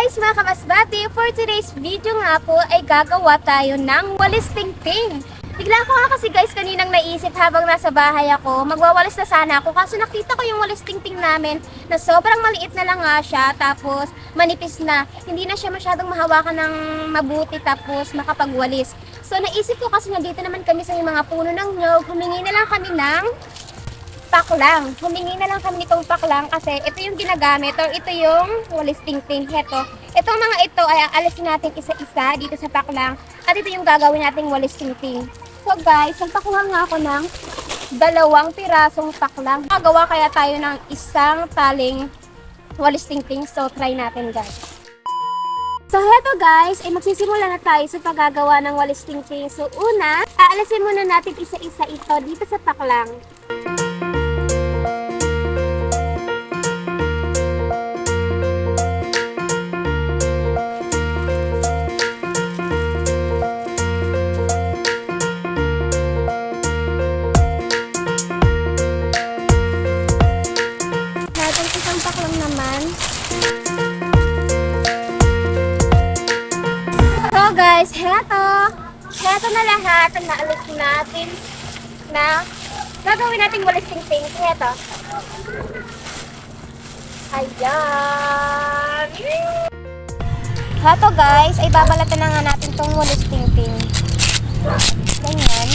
guys, mga kamasbati! For today's video nga po ay gagawa tayo ng walis tingting. Bigla ko nga kasi guys kaninang naisip habang nasa bahay ako, magwawalis na sana ako kaso nakita ko yung walis tingting namin na sobrang maliit na lang nga siya tapos manipis na. Hindi na siya masyadong mahawakan ng mabuti tapos makapagwalis. So naisip ko kasi nga dito naman kami sa mga puno ng nyog, humingi na lang kami ng paklang. Humingi na lang kami nitong paklang kasi ito yung ginagamit or ito yung walis tingting. Heto. Itong mga ito ay aalisin natin isa-isa dito sa paklang at ito yung gagawin nating walis tingting. So guys, nagpakuha nga ako ng dalawang pirasong paklang. Gagawa kaya tayo ng isang taling walis tingting. So try natin guys. So heto guys, ay magsisimula na tayo sa paggagawa ng walis tingting. So una, aalisin muna natin isa-isa ito dito sa paklang. Guys, heto. Heto na lahat ang naalis natin na gagawin natin walis ting-ting. Heto. Ayan. Heto guys, ay babalatan na nga natin tong walis ting-ting. Ganyan.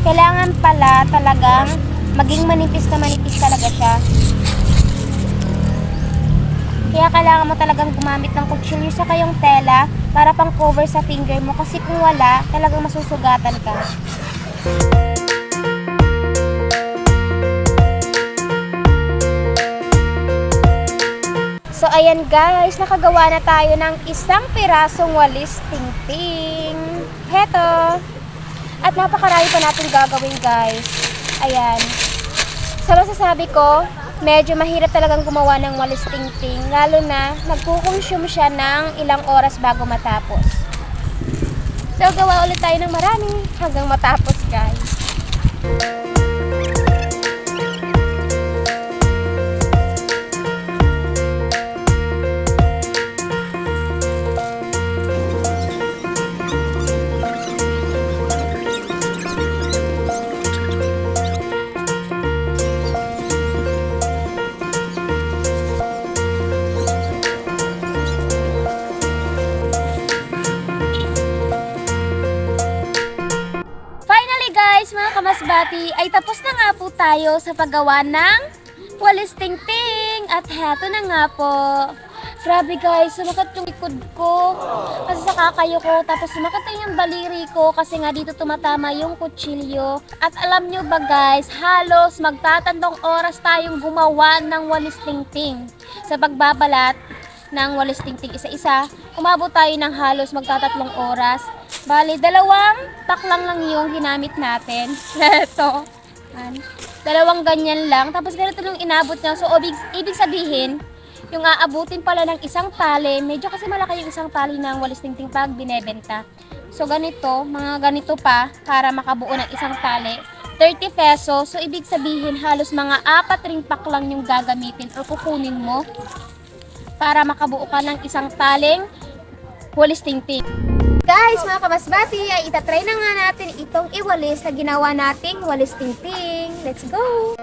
Kailangan pala talagang maging manipis na manipis talaga siya. Kaya kailangan mo talagang gumamit ng kutsilyo sa kayong tela para pang cover sa finger mo kasi kung wala, talagang masusugatan ka. So ayan guys, nakagawa na tayo ng isang pirasong walis tingting. Heto. At napakarami pa natin gagawin guys. Ayan. Sa masasabi ko, medyo mahirap talagang gumawa ng walis tingting. Lalo na nagkukonsume siya ng ilang oras bago matapos. So gawa ulit tayo ng marami hanggang matapos guys. Kamasbati, ay tapos na nga po tayo sa paggawa ng walis tingting. At heto na nga po. Grabe guys, sumakat yung likod ko. Kasi sa kakayo ko. Tapos sumakat yung daliri ko kasi nga dito tumatama yung kutsilyo. At alam nyo ba guys, halos magtatandong oras tayong gumawa ng walis tingting. Sa pagbabalat ng walis tingting isa-isa, umabot tayo ng halos magtatatlong oras. Bali, dalawang taklang lang yung ginamit natin. Ito. Dalawang ganyan lang. Tapos ganito yung inabot niya. So, ibig, ibig sabihin, yung aabutin pala ng isang tali, medyo kasi malaki yung isang tali ng walis tingting pag binebenta. So, ganito, mga ganito pa, para makabuo ng isang tali. 30 pesos. So, ibig sabihin, halos mga apat ring pack lang yung gagamitin or kukunin mo para makabuo ka ng isang taling walis tingting. Guys, mga kabasbati, ay itatry na nga natin itong iwalis na ginawa nating walis tingting. Let's go!